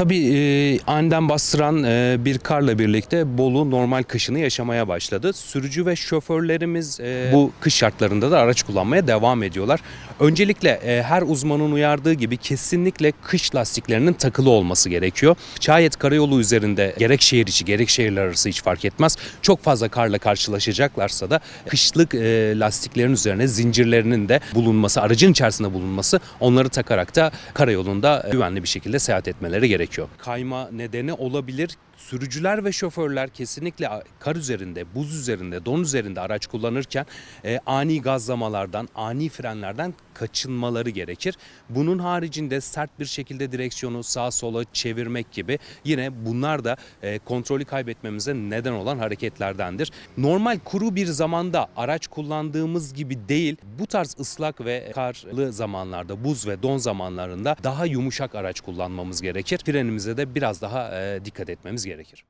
Tabii e, aniden bastıran e, bir karla birlikte Bolu normal kışını yaşamaya başladı. Sürücü ve şoförlerimiz e, bu kış şartlarında da araç kullanmaya devam ediyorlar. Öncelikle e, her uzmanın uyardığı gibi kesinlikle kış lastiklerinin takılı olması gerekiyor. Şayet karayolu üzerinde gerek şehir içi gerek şehirler arası hiç fark etmez. Çok fazla karla karşılaşacaklarsa da kışlık e, lastiklerin üzerine zincirlerinin de bulunması, aracın içerisinde bulunması onları takarak da karayolunda e, güvenli bir şekilde seyahat etmeleri gerekiyor. Kayma nedeni olabilir. Sürücüler ve şoförler kesinlikle kar üzerinde, buz üzerinde, don üzerinde araç kullanırken e, ani gazlamalardan, ani frenlerden kaçınmaları gerekir. Bunun haricinde sert bir şekilde direksiyonu sağa sola çevirmek gibi yine bunlar da e, kontrolü kaybetmemize neden olan hareketlerdendir. Normal kuru bir zamanda araç kullandığımız gibi değil, bu tarz ıslak ve karlı zamanlarda, buz ve don zamanlarında daha yumuşak araç kullanmamız gerekir. Frenimize de biraz daha dikkat etmemiz gerekir.